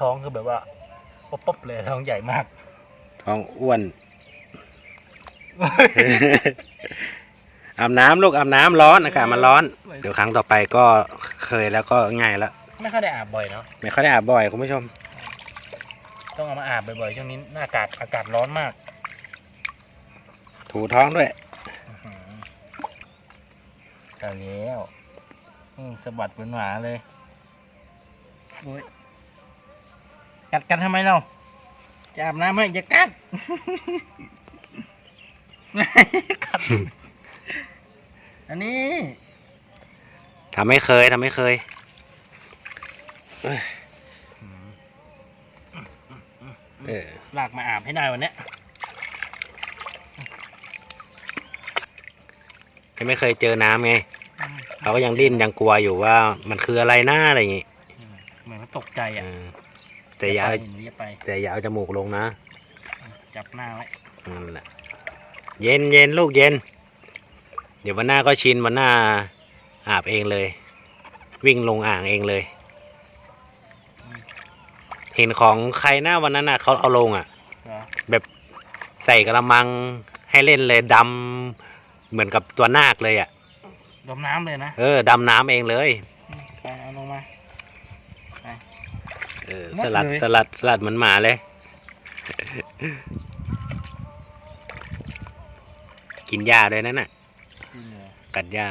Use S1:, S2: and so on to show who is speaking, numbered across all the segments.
S1: ท้องคือแบบว่าป๊บป๊บเลยท้องใหญ่มาก
S2: ท้องอ้วน อาบน้ำลูกอาบน้ำร้อนอากาศมันร้อน เดี๋ยวครั้งต่อไปก็เคยแล้วก็ง่ายแล้ว
S1: ไม่ค่อยได้อาบบ่อยเนาะ
S2: ไม่ค่อยได้อาบบ่อยคุณผู้ชม
S1: ต้องเอามาอาบบ่อยๆช่วงนี้อากาศอากาศร้อนมาก
S2: ถูท้องด้วย
S1: อื้อหือกันแล้วอืมสะบัดเป็นหวาเลยโอ้ย กัดกันทำไมเราจะอาบน้ำให้อย่ากัดกัด อันนี้
S2: ทำไม่เคยทำไม่เคยเอ้ยเออ
S1: ลากมาอาบให้ได้วันเนี้ย
S2: ยังไม่เคยเจอน้ำไงเขาก็ยังดิ้นยังกลัวอยู่ว่ามันคืออะไรหน้าอะไรอย่างงี้
S1: อืมเหมือนมันตกใจอะ
S2: เออ แต่อย่าเอา
S1: หนูอย่าไป
S2: แต่อย่าเอาจมูกลงนะ
S1: จับหน้าไว้
S2: นั่นแหละเย็นเย็นลูกเย็น เดี๋ยววันหน้าก็ชินวันหน้าอาบเองเลย วิ่งลงอ่างเองเลย เห็นของใครหน้าวันนั้นน่ะเขาเอาลงอะ
S1: เหรอ
S2: แบบใส่กระมังให้เล่นเลยดำเหมือนกับตัวนาคเลยอะ
S1: ดมน้ำเลยนะ
S2: เออดำน้ำเองเลย
S1: อืมไปเอาลงมา
S2: เออ
S1: หมด
S2: สลัด
S1: เลย
S2: สลัดสลัดเหมือนหมาเลย กินหญ้าด้วยนั่นน่ะ
S1: จริงเหรอ
S2: กัดหญ้า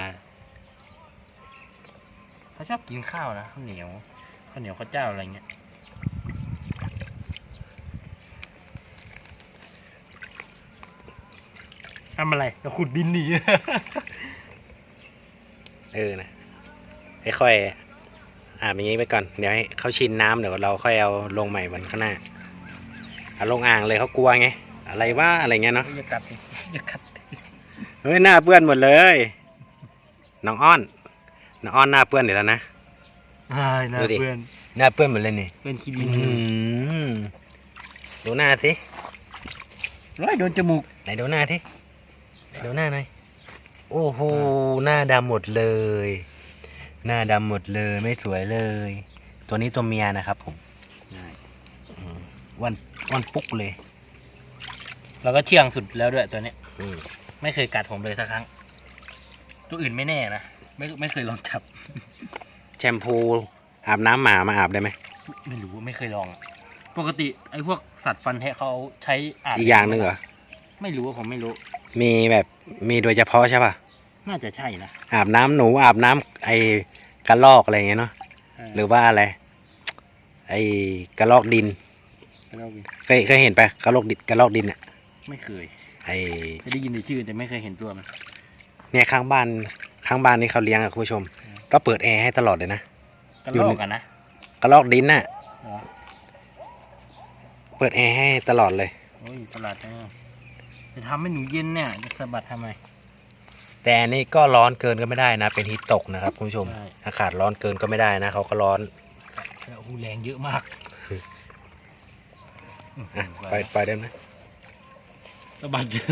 S1: เขาชอบกินข้าวนะข้าวเหนียวข้าวเหนียวข้าวเจ้าอะไรเงี้ยทำอะไรจะขุดดินหนี
S2: เออนะค่อยๆ อาบอย่างนี้ไปก่อน เดี๋ยวให้เขาชินน้ำเดี๋ยวเราค่อยเอาลงใหม่วันข้างหน้าเอาลงอ่างเลยเขากลัวไง อะไรว่าอะไรเงี้ยเนาะ
S1: อย่ากัดดิอย่ากัดดิ
S2: เฮ้ยหน้าเปื้อนหมดเลย น้องอ้อน น้องอ้อนหน้าเปื้อนเดี๋ยวแล้วนะ
S1: อ้ายนะ
S2: ดูดิ
S1: เพื่อน
S2: หน้าเปื้อนหมดเลยนี่
S1: เพื่อนขี้ดิน
S2: อืมดูหน้าสิ
S1: ร้อยโดนจมูก
S2: ไหนดูหน้าสิไหนดูหน้าหน่อย โอ้โห หน้าดำหมดเลย หน้าดำหมดเลยไม่สวยเลย ตัวนี้ตัวเมียนะครับผมอืมอ้วันอ้วันปุ๊กเลย
S1: แล้วก็เชื่องสุดแล้วด้วยตัวเนี้ย
S2: อืม
S1: ไม่เคยกัดผมเลยสักครั้ง ตัวอื่นไม่แน่นะไม่ไม่เคยลองจับ
S2: แชมพูอาบน้ำหมามาอาบได้ไหม
S1: ไม่รู้ไม่เคยลองอะปกติไอ้พวกสัตว์ฟันแทะเขาใช้อาบ
S2: อีกอย่างหนึ่งเหรอ
S1: ไม่รู้ว่าผมไม่รู้
S2: มีแบบมีโดยเฉพาะใช่ป่ะ
S1: น่าจะใช่นะ
S2: อาบน้ำหนูอาบน้ำไอ้กระลอกอะไรเงี้ยเนาะหรือว่าอะไร ไอ้กระลอกดิน
S1: เรา
S2: เคยเคยเห็นไปะกระลอกดินกระลอกดินอะ
S1: ไม่เคย
S2: ไอ้
S1: เคยได้ยินในชื่อแต่ไม่เคยเห็นตัวมัน
S2: เนี่ยข้างบ้านข้างบ้านนี่เขาเลี้ยงอะคุณผู้ชม
S1: อืม
S2: ก็เปิดแอร์ให้ตลอดเลยนะ
S1: กระ
S2: อยู่
S1: ล
S2: ใน
S1: อกกันนะ
S2: กระลอกดินน่ะ
S1: เหรอ
S2: เปิดแอร์ให้ตลอดเลย
S1: โอ้ยสลัดนะจะทำให้หนูเย็นเนี่ยจะสะบัดทำไม
S2: แต่อันนี่ก็ร้อนเกินก็ไม่ได้นะ เป็นฮิตตกนะครับคุณผู้ชม
S1: ใช่
S2: อากาศร้อนเกินก็ไม่ได้นะเขาก็ร้อน
S1: แล้วหูแรงเยอะมาก
S2: อะไปไปได้ไหม
S1: สะบัดเยอะ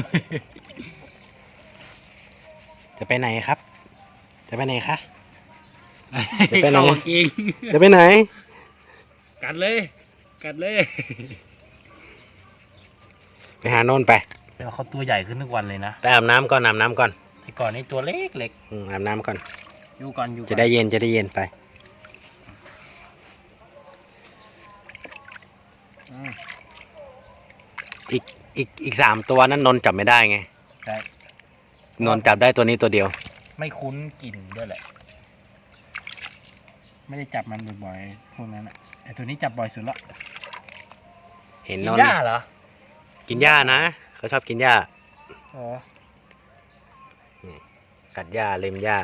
S2: จะไปไหนครับ จะไปไหนคะจะไปไหน
S1: เข้ากางเกง
S2: จะไปไหน
S1: กัดเลย กัดเลย
S2: ไปหาโน่นไป
S1: แต่ว่าเขาตัวใหญ่ขึ้นทุกวันเลยนะ
S2: ไปอาบน้ำก่อนอาบน้ำก่อน
S1: แต่ก่อนนี่ตัวเล็กเล็ก
S2: อืมอาบน้ำก่อน
S1: ๆอยู่ก่อนอยู่ก่อน
S2: จะได้เย็นจะได้เย็นไป
S1: อืม
S2: อีกอีกอีกสามตัวนั้นนนท์จับไม่ได้ไง
S1: ใช่
S2: นนท์จับได้ตัวนี้ตัวเดียว
S1: ไม่คุ้นกลิ่นด้วยแหละ ไม่ได้จับมันบ่อยๆพวกนั้นอะไอตัวนี้จับบ่อยสุดละ
S2: เห็น
S1: กิ
S2: น
S1: น
S2: น
S1: ห
S2: ท์
S1: ญ้าเหรอ
S2: กินหญ้านะเขาชอบกินหญ้า
S1: อ๋อ
S2: กัดหญ้าเล็มหญ้า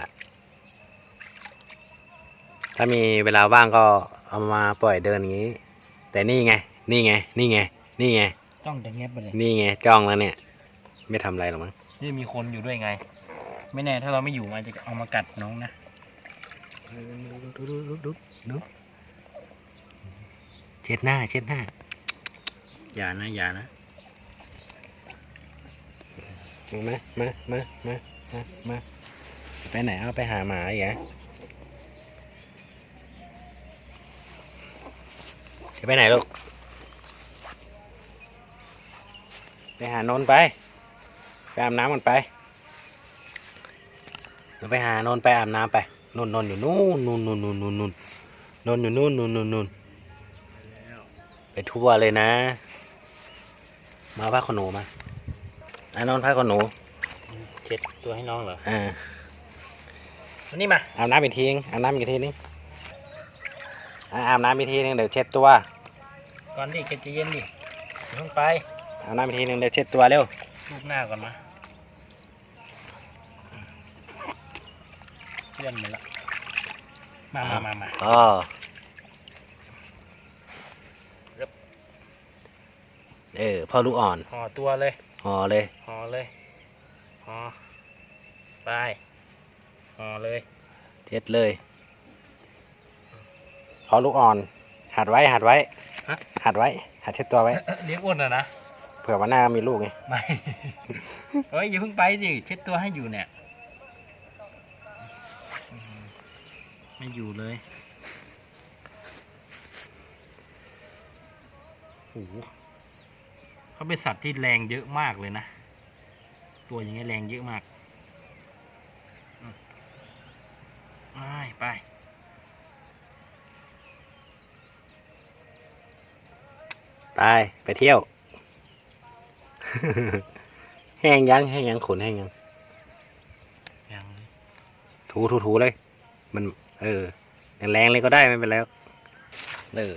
S2: ถ้ามีเวลาว่างก็เอามาปล่อยเดินอย่างนี้ แต่นี่ไง นี่ไง นี่ไง นี่ไง
S1: จ้องจะเงียบไปเลย
S2: นี่ไงจ้องแล้วเนี่ย ไม่ทำอะไรหรอกมั้ง
S1: นี่มีคนอยู่ด้วยไง ไม่แน่ถ้าเราไม่อยู่มันจะเอามากัดน้องนะ
S2: ดูดูดูดูดูเช็ดหน้า เช็ดหน้า
S1: อย่านะ อย่านะ
S2: มา มา มา มา มา มามา ไปไหนเอาไปหาหมาอีกเหรอจะไปไหนลูก ไปหานนไป ไปอาบน้ำกันไปเราไปหานนไปอาบน้ำไปนนนนอยู่นู่นนู่นนู่นนู่นนู่นนู่นนนอยู่นู่นนู่นนู่นนู่นไปทั่วเลยนะ มาผ้าขนหนูมาอานอนท์ผ้าขนหนู
S1: เช็ดตัวให้น้องเหรอ
S2: อ่า
S1: วันนี้มา
S2: อาบน้ำอีกทีนึงอาบน้ำอีกทีนึงอะอาบน้ำอีกทีนึงเดี๋ยวเช็ดตัว
S1: ก่อนดิแกจะเย็นดิอย่าเพิ่งไป
S2: อาบน้ำอีกทีนึงเดี๋ยวเช็ดตัวเร็ว
S1: รูปหน้าก่อนมาเลื่อนหมดละมามามามา
S2: อ๋อเออพ่อลูกอ่อน
S1: ห่อตัวเลย
S2: ห่อเลย
S1: ห่อเลยห่อไป ห่อเลย
S2: เช็ดเลยพ่อลูกอ่อน หัดไว้หัดไว้
S1: ฮะ
S2: หัดไว้ หัดเช็ดตัวไว้
S1: เลี้ยงอ้วนอะนะ
S2: เผื่อวันหน้ามีลูกไง
S1: ไม่ เฮ้ยอย่าเพิ่งไปดิเช็ดตัวให้อยู่เนี่ยอืมไม่อยู่เลยโอ้โหเขาเป็นสัตว์ที่แรงเยอะมากเลยนะ ตัวอย่างเงี้ยแรงเยอะมากอืม ไปไป
S2: ไปไปเที่ยว แห้งยังแห้งยังขนแห้งยัง
S1: ยังเลย
S2: ถูถูถูเลย มัน เออแรงๆเลยก็ได้ไม่เป็นไรหรอกเออ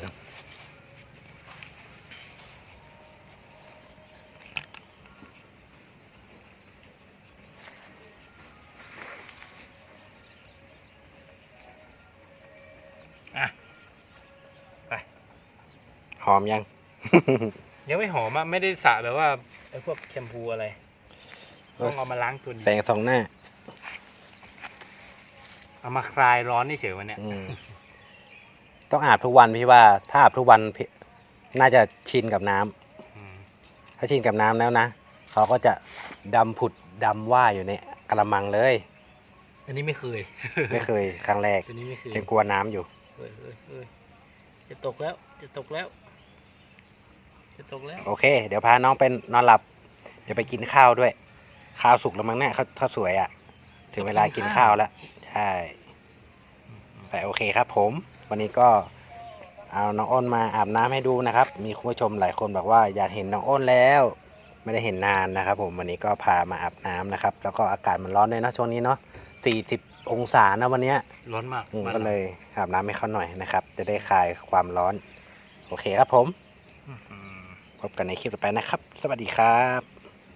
S2: อมยัง
S1: ยังไม่หอมอะไม่ได้สระแบบว่าไอ้พวกแชมพูอะไรต้องเอามาล้างตัว
S2: แสงสองหน้า
S1: เอามาคลายร้อนนี่เฉยวันเนี้ย
S2: อืมต้องอาบทุกวันพี่ว่า ถ้าอาบทุกวันพี่น่าจะชินกับน้ำ
S1: อืม
S2: ถ้าชินกับน้ำแล้วนะเขาก็จะดำผุดดำว่ายอยู่ในกระมังเลย
S1: อันนี้ไม่เคย
S2: ไม่เคยครั้งแรก
S1: ตัวนี้ไม่เคย
S2: ยังกลัวน้ำอยู่
S1: เฮ้ยเฮ้ยเฮ้ยจะตกแล้ว จะตกแล้ว จะตกแล้ว
S2: โอเค เดี๋ยวพาน้องไปนอนหลับ เดี๋ยวไปกินข้าวด้วย ข้าวสุกแล้วมั้งเนี่ยข้าวข้าวสวยอะ่ะ ถึงเวลากินข้าวแล้ว ใช่แต่โอเคครับผม วันนี้ก็เอาน้องอ้นมาอาบน้ำให้ดูนะครับ มีคุณผู้ชมหลายคนบอกว่าอยากเห็นน้องอ้นแล้ว ไม่ได้เห็นนานนะครับ ผมวันนี้ก็พามาอาบน้ำนะครับ แล้วก็อากาศมันร้อนด้วยนะช่วงนี้เนาะ40 องศานะวันเนี้ย
S1: ร้อนมาก
S2: อืม
S1: บ้าน
S2: ก็
S1: รา
S2: เลยอาบน้ำให้เขาหน่อยนะครับ จะได้คลายความร้อน โอเคครับผม
S1: อื้อหือ
S2: พบกันในคลิปต่อไปนะครับ สวัสดีครับ